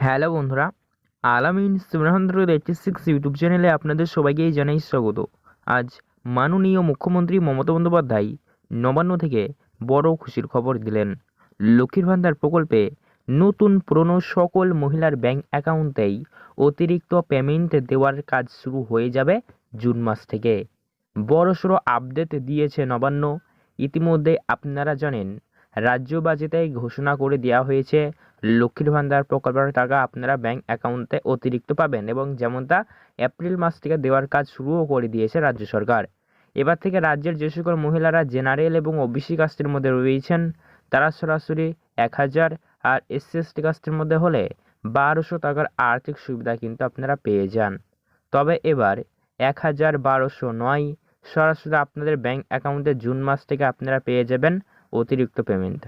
Hello বন্ধুরা আলামিন সুবহানন্দ্র eighty six YouTube চ্যানেলে আপনাদের সবাইকেই জানাই স্বাগত। আজ মাননীয় মুখ্যমন্ত্রী মমতা বন্দ্যোপাধ্যায় নবান্ন থেকে বড় খুশির খবর দিলেন। লক্ষ্মীর ভান্ডার প্রকল্পে নতুন পুরনো সকল মহিলার ব্যাংক অ্যাকাউন্টেই অতিরিক্ত পেমেন্ট দেওয়ার কাজ শুরু হয়ে যাবে জুন মাস থেকে। বড়সড় আপডেট দিয়েছে নবান্ন। ইতিমধ্যে আপনারা জানেন রাজ্য বাজেটে ঘোষণা করে দেওয়া হয়েছে, লক্ষ্মীর ভান্ডার প্রকল্পের টাকা আপনারা ব্যাংক অ্যাকাউন্টে অতিরিক্ত পাবেন এবং যেমনটা এপ্রিল মাস থেকে দেওয়ার কাজ শুরুও করে দিয়েছে রাজ্য সরকার। এবার থেকে রাজ্যের যে সকল মহিলারা জেনারেল এবং ওবিসি কাস্টের মধ্যে রয়েছেন, তারা সরাসরি এক হাজার আর এসসি এসটি কাস্টের মধ্যে হলে বারোশো টাকার আর্থিক সুবিধা কিন্তু আপনারা পেয়ে যান। তবে এবার এক হাজার বারোশো নয় সরাসরি আপনাদের ব্যাংক অ্যাকাউন্টে জুন মাস থেকে আপনারা পেয়ে যাবেন অতিরিক্ত পেমেন্ট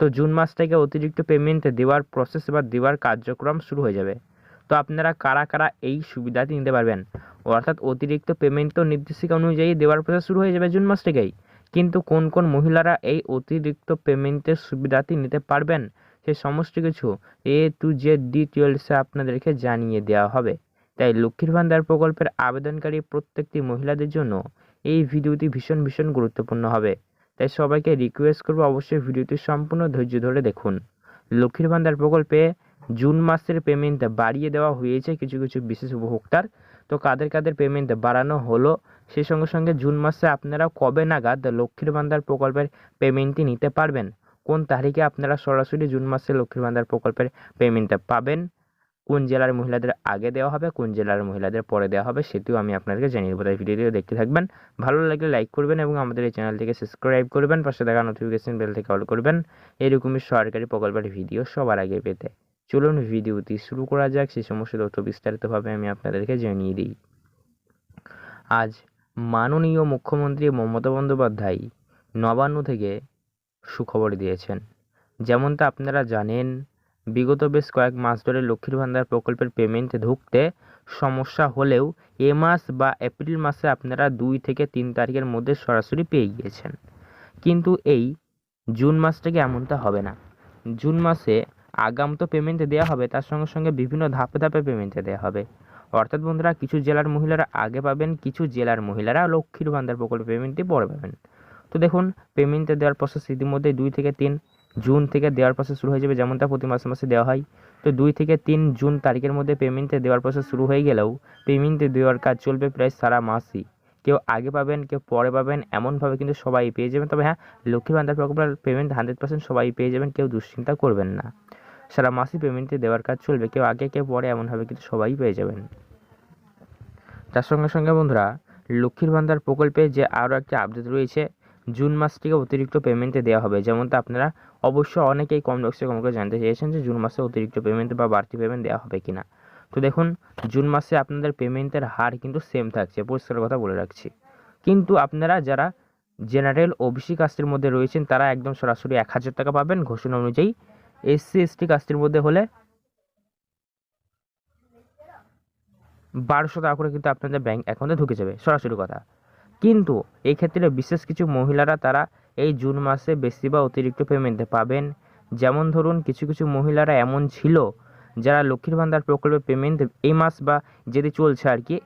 তো জুন মাস থেকে অতিরিক্ত পেমেন্ট দেওয়ার প্রসেস বা দেওয়ার কার্যক্রম শুরু হয়ে যাবে। তো আপনারা কারা কারা এই সুবিধাটি নিতে পারবেন? অর্থাৎ অতিরিক্ত পেমেন্ট তো নির্দেশিকা অনুযায়ী দেওয়ার প্রসেস শুরু হয়ে যাবে জুন মাস থেকেই। কিন্তু কোন কোন মহিলারা এই অতিরিক্ত পেমেন্টের সুবিধাটি নিতে পারবেন? সে সমস্ত কিছু এ টু জেড ডিটেলসে আপনাদেরকে জানিয়ে দেওয়া হবে। তাই লক্ষ্মীর ভান্ডার প্রকল্পের আবেদনকারী প্রত্যেকটি মহিলাদের জন্য এই ভিডিওটি ভীষণ ভীষণ গুরুত্বপূর্ণ হবে। তাই সবাইকে রিকোয়েস্ট করব অবশ্যই ভিডিওটি সম্পূর্ণ ধৈর্য ধরে দেখুন। লক্ষ্মীর ভান্ডার প্রকল্পে জুন মাসের পেমেন্ট বাড়িয়ে দেওয়া হয়েছে কিছু কিছু বিশেষ উপভোক্তার। তো কাদের কাদের পেমেন্ট বাড়ানো হলো সেই সঙ্গে সঙ্গে জুন মাসে আপনারা কবে নাগাদ লক্ষ্মীর ভান্ডার প্রকল্পের পেমেন্টটি নিতে পারবেন? কোন তারিখে আপনারা সরাসরি জুন মাসে লক্ষ্মীর ভান্ডার প্রকল্পের পেমেন্টটা পাবেন? কোন জেলার মহিলাদের আগে দেওয়া হবে, কোন জেলার মহিলাদের পরে দেওয়া হবে সেটিও আমি আপনাদেরকে জানিয়ে দেবো। তাই ভিডিওটি দেখতে থাকবেন। ভালো লাগলে লাইক করবেন এবং আমাদের এই চ্যানেলটিকে সাবস্ক্রাইব করবেন। পাশে দেখা নোটিফিকেশন বেল থেকে অল করবেন। এরকমই সরকারি প্রকল্পের ভিডিও সবার আগে পেতে। চলুন ভিডিওটি শুরু করা যাক। সেই সমস্ত তথ্য বিস্তারিতভাবে আমি আপনাদেরকে জানিয়ে দিই। আজ মাননীয় মুখ্যমন্ত্রী মমতা বন্দ্যোপাধ্যায় নবান্ন থেকে সুখবর দিয়েছেন। যেমনটা আপনারা জানেন বিগত বেশ কয়েক মাস ধরে লক্ষ্মীর ভান্ডার প্রকল্পের পেমেন্ট ঢুকতে সমস্যা হলেও এ মাস বা এপ্রিল মাসে আপনারা দুই থেকে তিন তারিখের মধ্যে সরাসরি পেয়ে গিয়েছেন। কিন্তু এই জুন মাস থেকে এমনটা হবে না? জুন মাসে আগাম তো পেমেন্ট দেওয়া হবে, তার সঙ্গে সঙ্গে বিভিন্ন ধাপে ধাপে পেমেন্টে দেওয়া হবে। অর্থাৎ বন্ধুরা, কিছু জেলার মহিলারা আগে পাবেন, কিছু জেলার মহিলারা লক্ষ্মীর ভান্ডার প্রকল্প পেমেন্টটি পরে পাবেন। তো দেখুন পেমেন্টে দেওয়ার প্রসেস ইতিমধ্যে দুই থেকে তিন জুন থেকে দেওয়ার প্রসেস শুরু হয়ে যাবে, যেমনটা প্রতি মাসে মাসে দেওয়া হয়। তো দুই থেকে তিন জুন তারিখের মধ্যে পেমেন্টে দেওয়ার প্রসেস শুরু হয়ে গেলেও পেমেন্টে দেওয়ার কাজ চলবে প্রায় সারা মাসই। কেউ আগে পাবেন, কেউ পরে পাবেন, এমনভাবে কিন্তু সবাই পেয়ে যাবেন। তবে হ্যাঁ লক্ষ্মী ভান্ডার প্রকল্পের পেমেন্ট হান্ড্রেড পার্সেন্ট সবাই পেয়ে যাবেন, কেউ দুশ্চিন্তা করবেন না। সারা মাসই পেমেন্টে দেওয়ার কাজ চলবে, কেউ আগে, কেউ পরে, এমনভাবে কিন্তু সবাই পেয়ে যাবেন। তার সঙ্গে সঙ্গে বন্ধুরা, লক্ষ্মীর ভান্ডার প্রকল্পে যে আরও একটা আপডেট রয়েছে জুন মাস থেকে অতিরিক্ত পেমেন্টে দেওয়া হবে। যেমনটা আপনারা অবশ্য অনেকেই কম বক্সে কম করে জানতে চেয়েছেন যে জুন মাসে অতিরিক্ত পেমেন্ট বা বাড়তি পেমেন্ট দেওয়া হবে কি না তো দেখুন, জুন মাসে আপনাদের পেমেন্টের হার কিন্তু সেম থাকছে, পরিষ্কার কথা বলে রাখছি। কিন্তু আপনারা যারা জেনারেল ওবিসি কাস্টের মধ্যে রয়েছেন, তারা একদম সরাসরি এক হাজার টাকা পাবেন। ঘোষণা অনুযায়ী এসসি এসটি কাস্টের মধ্যে হলে বারোশো টাকা করে কিন্তু আপনাদের ব্যাংক অ্যাকাউন্টে ঢুকে যাবে। সরাসরি কথা। কিন্তু এই ক্ষেত্রে বিশেষ কিছু মহিলারা তারা এই জুন মাসে বেশি বা অতিরিক্ত পেমেন্ট পাবেন। যেমন ধরুন, কিছু কিছু মহিলারা এমন ছিল, যারা লক্ষ্মীর ভান্ডার প্রকল্পে পেমেন্ট এই মাস বা যেটি চলছে আর কি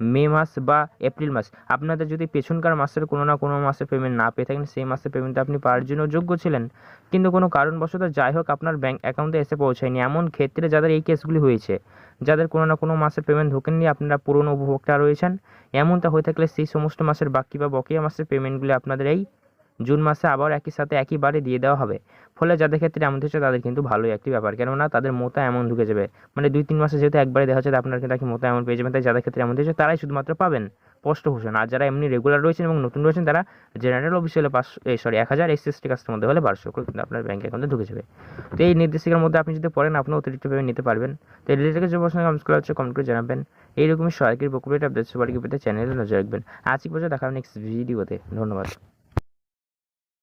মে মাস বা এপ্রিল মাস। আপনাদের যদি পেছনকার মাসের কোনো না কোনো মাসে পেমেন্ট না পেয়ে থাকেন, সেই মাসের পেমেন্ট আপনি পাওয়ার জন্য যোগ্য ছিলেন। কিন্তু কোনো কারণবশত যাই হোক, আপনার ব্যাঙ্ক অ্যাকাউন্টে এসে পৌঁছায়নি। এমন ক্ষেত্রে যাদের এই কেসগুলি হয়েছে, যাদের কোনো না কোনো মাসের পেমেন্ট ঢোকেননি, আপনারা পুরনো উপভোক্তা রয়েছেন। এমনটা হয়ে থাকলে সেই সমস্ত মাসের বাকি বা বকেয়া মাসের পেমেন্টগুলি আপনাদের এই জুন মাসে আবার একই সাথে একইবারে দিয়ে দেওয়া হবে। ফলে যাদের ক্ষেত্রে এমন হচ্ছে, তাদের কিন্তু ভালোই একটি ব্যাপার। কেননা তাদের মোতা এমন ঢুকে যাবে। মানে দুই তিন মাসে যেহেতু একবারে দেখা হচ্ছে আপনার কিন্তু একই মোতা এমন পেয়ে যাবেন। তাই যাদের ক্ষেত্রে এমন হচ্ছে, তারাই শুধুমাত্র পাবেন স্পষ্ট ঘোষণা আর যারা এমনি রেগুলার রয়েছেন এবং নতুন রয়েছেন, তারা জেনারেল অফিসে হলে পাঁচশো সরি এক হাজার এসসি এসটি কাস্টের মধ্যে হলে বারোশো কিন্তু আপনার ব্যাঙ্ক অ্যাকাউন্টে ঢুকে যাবে। তো এই নির্দেশিকার মধ্যে আপনি যদি পড়েন আপনি অতিরিক্ত পেমেন্ট নিতে পারবেন। তো এই রিলেটেড যে প্রশ্ন কমেন্ট করা হচ্ছে কমেন্ট করে জানাবেন। এইরকমই সরকারি প্রকল্পের আপডেট সবাইকে পেতে চ্যানেলে নজর রাখবেন। আজকে পর্যন্ত, দেখা নেক্সট ভিডিওতে ধন্যবাদ।